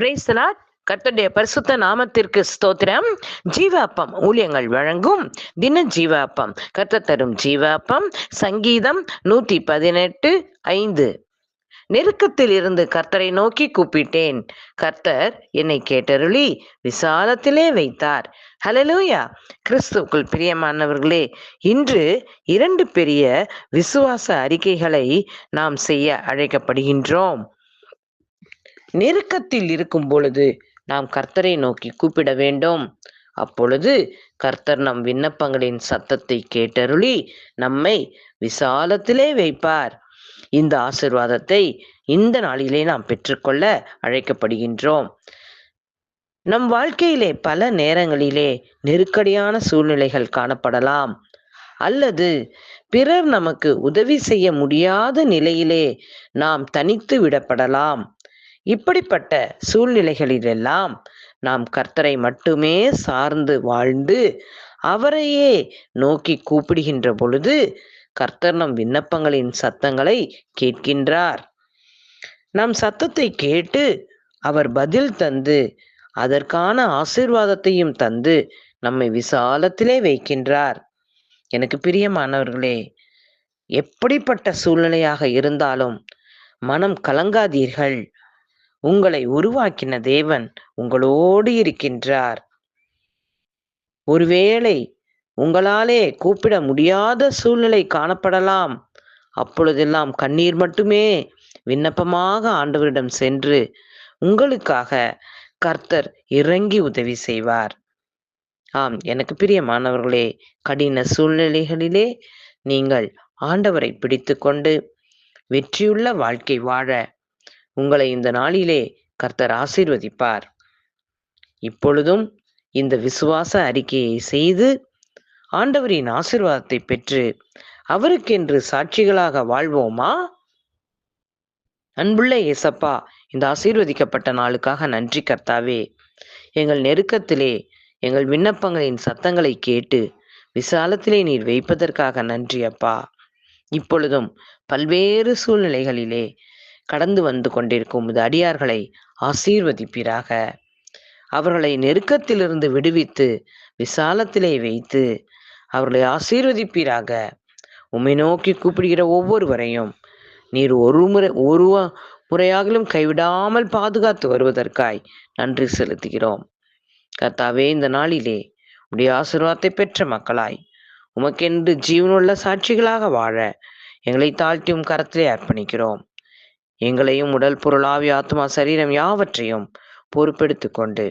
Praise the Lord கர்த்தருடைய பரிசுத்த நாமத்திற்கு ஸ்தோத்திரம். ஜீவாப்பம் ஊழியங்கள் வழங்கும் தின ஜீவாப்பம். கர்த்தர் தரும் ஜீவாப்பம். சங்கீதம் நூத்தி பதினெட்டு ஐந்து. நெருக்கத்தில் இருந்து கர்த்தரை நோக்கி கூப்பிட்டேன். கர்த்தர் என்னை கேட்டருளி விசாலத்திலே வைத்தார். ஹலலூயா கிறிஸ்துக்குள் பிரியமானவர்களே இன்று இரண்டு பெரிய விசுவாச அறிக்கைகளை நாம் செய்ய அழைக்கப்படுகின்றோம். நெருக்கத்தில் இருக்கும் பொழுது நாம் கர்த்தரை நோக்கி கூப்பிட வேண்டும். அப்பொழுது கர்த்தர் நம் விண்ணப்பங்களின் சத்தத்தை கேட்டருளி நம்மை விசாலத்திலே வைப்பார். இந்த ஆசிர்வாதத்தை இந்த நாளிலே நாம் பெற்றுக்கொள்ள அழைக்கப்படுகின்றோம். நம் வாழ்க்கையிலே பல நேரங்களிலே நெருக்கடியான சூழ்நிலைகள் காணப்படலாம். அல்லது பிறர் நமக்கு உதவி செய்ய முடியாத நிலையிலே நாம் தனித்து விடப்படலாம். இப்படிப்பட்ட சூழ்நிலைகளிலெல்லாம் நாம் கர்த்தரை மட்டுமே சார்ந்து வாழ்ந்து அவரையே நோக்கி கூப்பிடுகின்ற பொழுது கர்த்தர் நம் விண்ணப்பங்களின் சத்தங்களை கேட்கின்றார். நம் சத்தத்தை கேட்டு அவர் பதில் தந்து அதற்கான ஆசீர்வாதத்தையும் தந்து நம்மை விசாலத்திலே வைக்கின்றார். எனக்கு பிரியமானவர்களே எப்படிப்பட்ட சூழ்நிலையாக இருந்தாலும் மனம் கலங்காதீர்கள். உங்களை உருவாக்கின தேவன் உங்களோடு இருக்கின்றார். ஒருவேளை உங்களாலே கூப்பிட முடியாத சூழ்நிலை காணப்படலாம். அப்பொழுதெல்லாம் கண்ணீர் மட்டுமே விண்ணப்பமாக ஆண்டவரிடம் சென்று உங்களுக்காக கர்த்தர் இறங்கி உதவி செய்வார். ஆம் எனக்கு பிரியமானவர்களே கடின சூழ்நிலைகளிலே நீங்கள் ஆண்டவரை பிடித்து கொண்டு வெற்றியுள்ள வாழ்க்கை வாழ உங்களை இந்த நாளிலே கர்த்தர் ஆசீர்வதிப்பார். இப்பொழுதும் இந்த விசுவாச அறிக்கையை செய்து ஆண்டவரின் ஆசீர்வாதத்தை பெற்று அவருக்கென்று சாட்சிகளாக வாழ்வோமா? அன்புள்ள இயேசப்பா இந்த ஆசீர்வதிக்கப்பட்ட நாளுக்காக நன்றி கர்த்தாவே. எங்கள் நெருக்கத்திலே எங்கள் விண்ணப்பங்களின் சத்தங்களை கேட்டு விசாலத்திலே நீர் வைப்பதற்காக நன்றி அப்பா. இப்பொழுதும் பல்வேறு சூழ்நிலைகளிலே கடந்து வந்து கொண்டிருக்கும் உமது அடியார்களை ஆசீர்வதிப்பீராக. அவர்களை நெருக்கத்திலிருந்து விடுவித்து விசாலத்திலே வைத்து அவர்களை ஆசீர்வதிப்பீராக. உம்மை நோக்கி கூப்பிடுகிற ஒவ்வொருவரையும் நீர் ஒரு முறை ஒரு முறையாகிலும் கைவிடாமல் பாதுகாத்து வருவதற்காய் நன்றி செலுத்துகிறோம். கர்த்தாவே இந்த நாளிலே உடைய ஆசீர்வாதத்தை பெற்ற மக்களாய் உமக்கென்று ஜீவனுள்ள சாட்சிகளாக வாழ எங்களை தாழ்த்தியும் கரத்திலே அர்ப்பணிக்கிறோம். எங்களையும் உடல் பொருளாவி ஆத்மா சரீரம் யாவற்றையும் பொறுப்பெடுத்து கொண்டு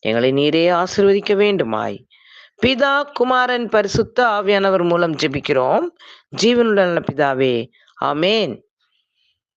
எங்களை நீரே ஆசிர்வதிக்க வேண்டுமாய். பிதா குமாரன் பரிசுத்த ஆவியானவர் மூலம் ஜெபிக்கிறோம். ஜீவனுடன் பிதாவே ஆமேன்.